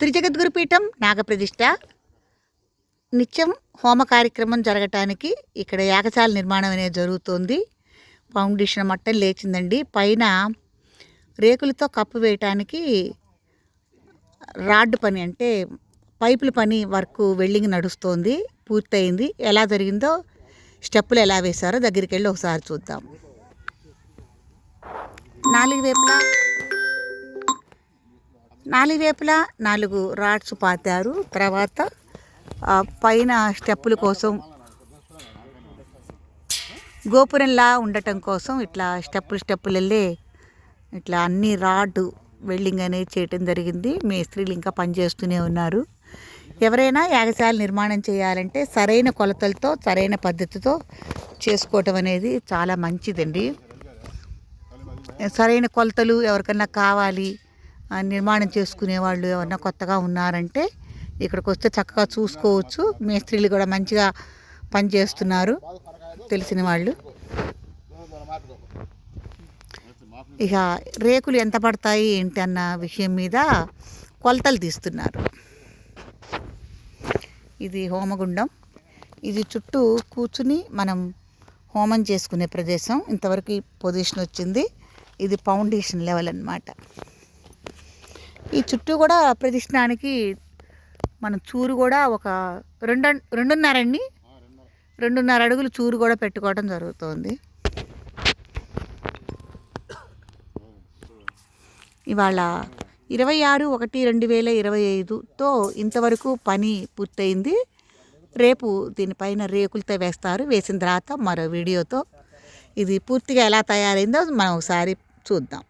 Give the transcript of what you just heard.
త్రిజగద్గురుపీఠం నాగప్రతిష్ట నిత్యం హోమ కార్యక్రమం జరగటానికి ఇక్కడ యాగశాల నిర్మాణం అనేది జరుగుతోంది. ఫౌండేషన్ మట్టం లేచిందండి. పైన రేకులతో కప్పు వేయటానికి రాడ్ పని అంటే పైపుల పని వర్క్ వెల్డింగ్ నడుస్తోంది. పూర్తయింది. ఎలా జరిగిందో స్టెప్పులు ఎలా వేశారో దగ్గరికి వెళ్ళి ఒకసారి చూద్దాం. నాలుగు వైపులా నాలుగు వైపులా నాలుగు రాడ్స్ పాతారు. తర్వాత పైన స్టెప్పుల కోసం గోపురంలా ఉండటం కోసం ఇట్లా స్టెప్పులు స్టెప్పులు వెళ్ళి ఇట్లా అన్ని రాడ్ వెల్డింగ్ అనేది చేయటం జరిగింది. మేస్త్రీలు ఇంకా పనిచేస్తూనే ఉన్నారు. ఎవరైనా యాగశాల నిర్మాణం చేయాలంటే సరైన కొలతలతో సరైన పద్ధతితో చేసుకోవటం అనేది చాలా మంచిదండి. సరైన కొలతలు ఎవరికన్నా కావాలి నిర్మాణం చేసుకునే వాళ్ళు ఎవరన్నా కొత్తగా ఉన్నారంటే ఇక్కడికి వస్తే చక్కగా చూసుకోవచ్చు. మేస్త్రీలు కూడా మంచిగా పనిచేస్తున్నారు తెలిసిన వాళ్ళు. ఇక రేకులు ఎంత పడతాయి ఏంటి అన్న విషయం మీద కొలతలు తీస్తున్నారు. ఇది హోమగుండం. ఇది చుట్టూ కూర్చుని మనం హోమం చేసుకునే ప్రదేశం. ఇంతవరకు పొజిషన్ వచ్చింది. ఇది ఫౌండేషన్ లెవెల్ అన్నమాట. ఈ చుట్టూ కూడా ప్రదక్షిణానికి మన చూరు కూడా ఒక రెండు రెండున్నర అండి రెండున్నర అడుగులు చూరు కూడా పెట్టుకోవడం జరుగుతుంది. ఇవాళ ఇరవై ఆరు ఒకటి రెండు వేల ఇరవై ఐదుతో ఇంతవరకు పని పూర్తయింది. రేపు దీనిపైన రేకులతో వేస్తారు. వేసిన తర్వాత మరో వీడియోతో. ఇది పూర్తిగా ఎలా తయారైందో మనం ఒకసారి చూద్దాం.